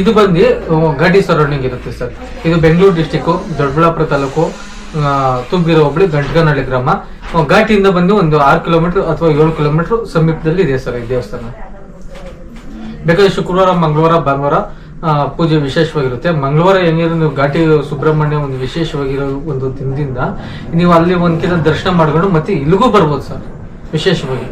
ಇದು ಬಂದು ಘಾಟಿ ಸರೌಂಡಿಂಗ್ ಇರುತ್ತೆ ಸರ್. ಇದು ಬೆಂಗಳೂರು ಡಿಸ್ಟಿಕ್ ದೊಡ್ಡಬಳ್ಳಾಪುರ ತಾಲೂಕು ತುಂಬಿರೋ ಹೋಬಳಿ ಗಂಟಗನಹಳ್ಳಿ ಗ್ರಾಮ. ಘಾಟಿಯಿಂದ ಬಂದು ಒಂದು ಆರು ಕಿಲೋಮೀಟರ್ ಅಥವಾ ಏಳು ಕಿಲೋಮೀಟರ್ ಸಮೀಪದಲ್ಲಿ ಇದೆ ಸರ್ ಈ ದೇವಸ್ಥಾನ. ಬೇಕಾದ್ರೆ ಶುಕ್ರವಾರ, ಮಂಗಳವಾರ, ಭಾನುವಾರ ಪೂಜೆ ವಿಶೇಷವಾಗಿರುತ್ತೆ. ಮಂಗಳವಾರ ಹೆಂಗಿರೋ ನೀವು ಘಾಟಿ ಸುಬ್ರಹ್ಮಣ್ಯ ಒಂದು ವಿಶೇಷವಾಗಿರೋ ಒಂದು ದಿನದಿಂದ ನೀವು ಅಲ್ಲಿ ಒಂದ್ಕಿಂತ ದರ್ಶನ ಮಾಡ್ಕೊಂಡು ಮತ್ತೆ ಇಲ್ಲಿಗೂ ಬರ್ಬೋದು ಸರ್, ವಿಶೇಷವಾಗಿ.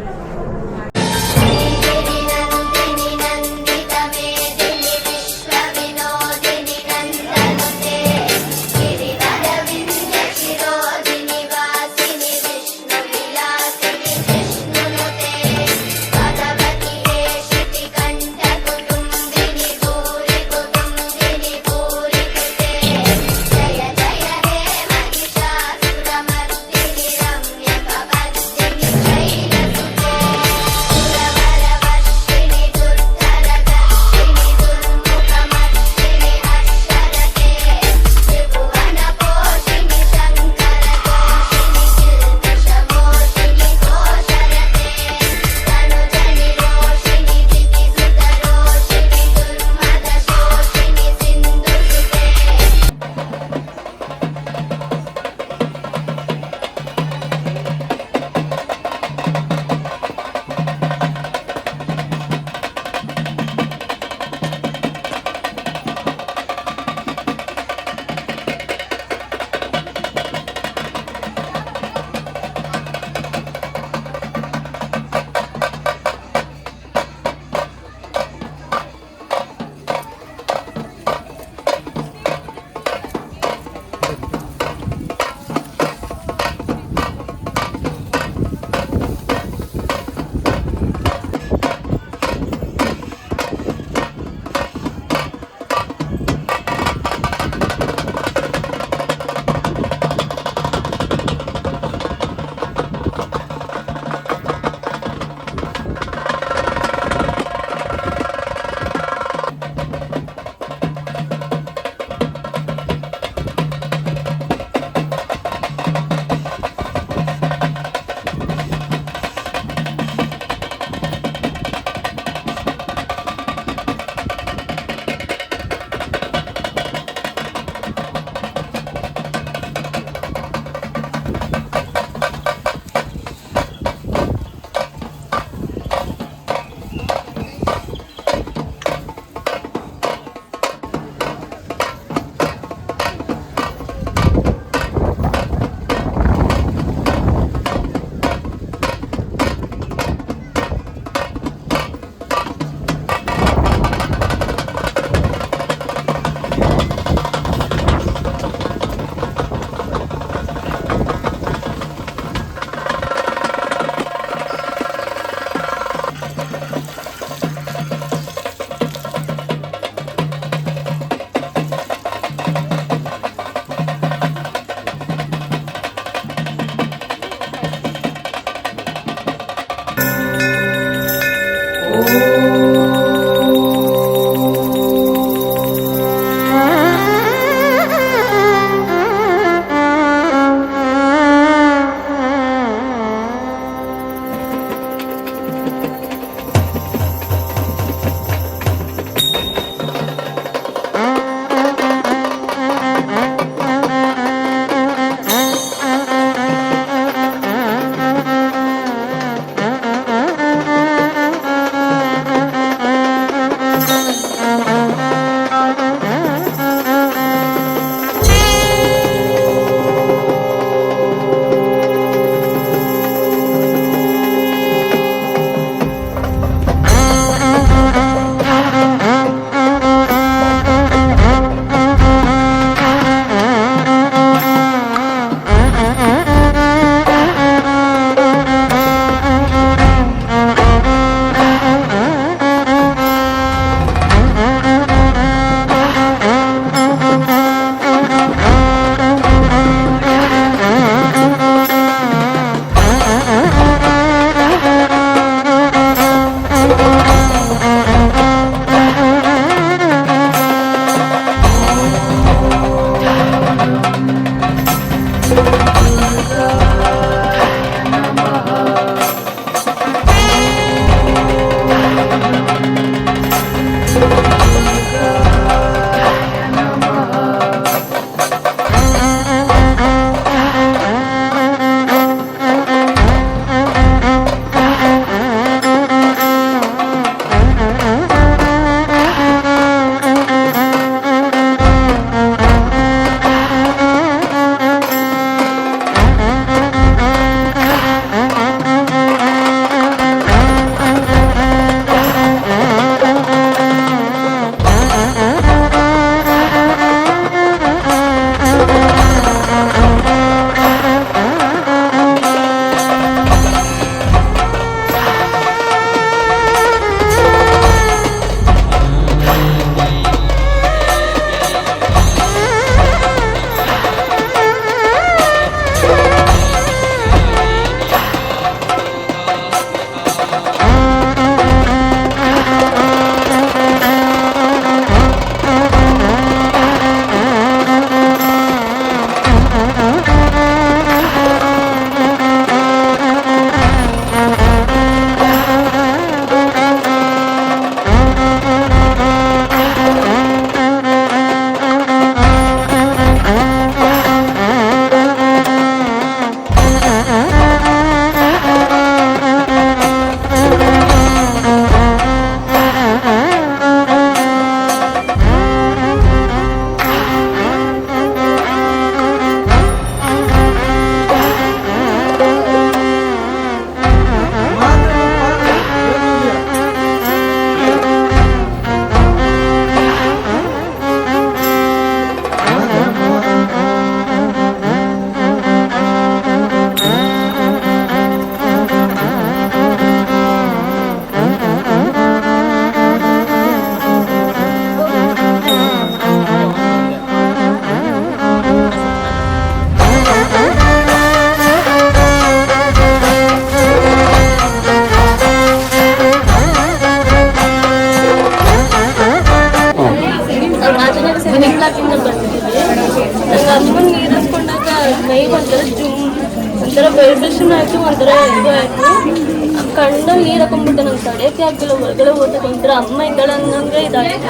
ಕಣ್ಣು ನೀರು ಹಾಕೊಂಡ್ಬಿಟ್ಟು ನಂಗೆ ತಡೆಯಕ್ಕೆ ಆಗಲ್ಲ ಹೊರಗಡೆ ಹೋದಾಗ ಒಂಥರ ಅಮ್ಮ ಇದ್ದಾಳೆ ಅನ್ನಂಗೆ ಇದಾಗಿತ್ತು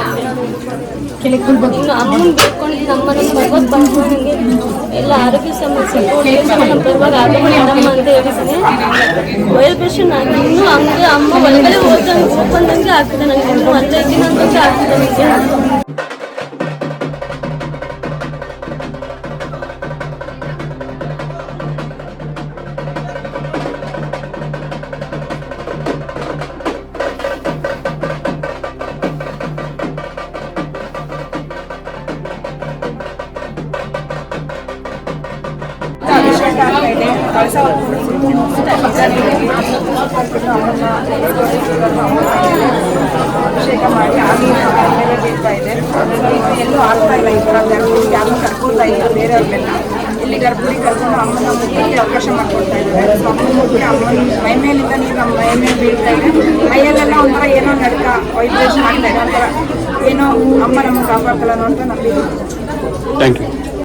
ಇನ್ನು ಅಮ್ಮನ ಬೇಡ್ಕೊಂಡಿದ್ದೀನಿ ಅಮ್ಮ ನನ್ನ ಭಗವತ್ ಬಂದು ನನಗೆ ಎಲ್ಲ ಆರೋಗ್ಯ ಸಮಸ್ಯೆ. ಪರವಾಗಿ ಆರೋಗ್ಯ ಮಾಡಮ್ಮ ಅಂತ ಹೇಳಿದ್ದೀನಿ. ವೈಬ್ರೇಷನ್ ಆಗಿ ಇನ್ನೂ ಹಂಗೆ ಅಮ್ಮ ಒಳಗಡೆ ಹೋದಂಗೆ ಬಂದಂಗೆ ಆಗ್ತದೆ. ನನಗೆ ಇನ್ನೂ ದಿನ ಆಗ್ತದೆ ನನಗೆ ಅಭಿಷೇಕ ಆಗ್ತಾ ಇದೆ ಕಳಸ ಅಭಿಷೇಕ ಮಾಡಿ ಆಗಿ ಮೇಲೆ ಬೀಳ್ತಾ ಇದೆ ಎಲ್ಲೂ ಆಗ್ತಾ ಇಲ್ಲ ಈ ಥರ ಯಾರು ಕರ್ಕೊಳ್ತಾ ಇಲ್ಲ ಬೇರೆಯವ್ರನ್ನೆಲ್ಲ ಇಲ್ಲಿ ಗರ್ಭಿಣಿ ಕರ್ಕೊಂಡು ಅಮ್ಮನ ಮುಟ್ಟಿಗೆ ಅವಕಾಶ ಮಾಡ್ಕೊಳ್ತಾ ಇದ್ದಾರೆ ಸೊ ಅಮ್ಮನ ಮುಟ್ಟಿಗೆ ಅಮ್ಮನ ಮೈ ಮೇಲಿಂದ ನೀರು ನಮ್ಮ ಮೈ ಮೇಲೆ ಬೀಳ್ತಾ ಇದೆ ಮೈಯಲ್ಲೆಲ್ಲ ಒಂಥರ ಏನೋ ನಡ್ಕ ವೈಬ್ರೇಷನ್ ಆಗ್ತಾ ಇದೆ ಒಂಥರ ಏನೋ ಅಮ್ಮ ನಮ್ಮನ್ನು ಕಾಪಾಡ್ತಲ್ಲ ನೋಡ್ತಾ ಅಂತ ನಂಬಿದ್ದೀನಿ ಥ್ಯಾಂಕ್ ಯು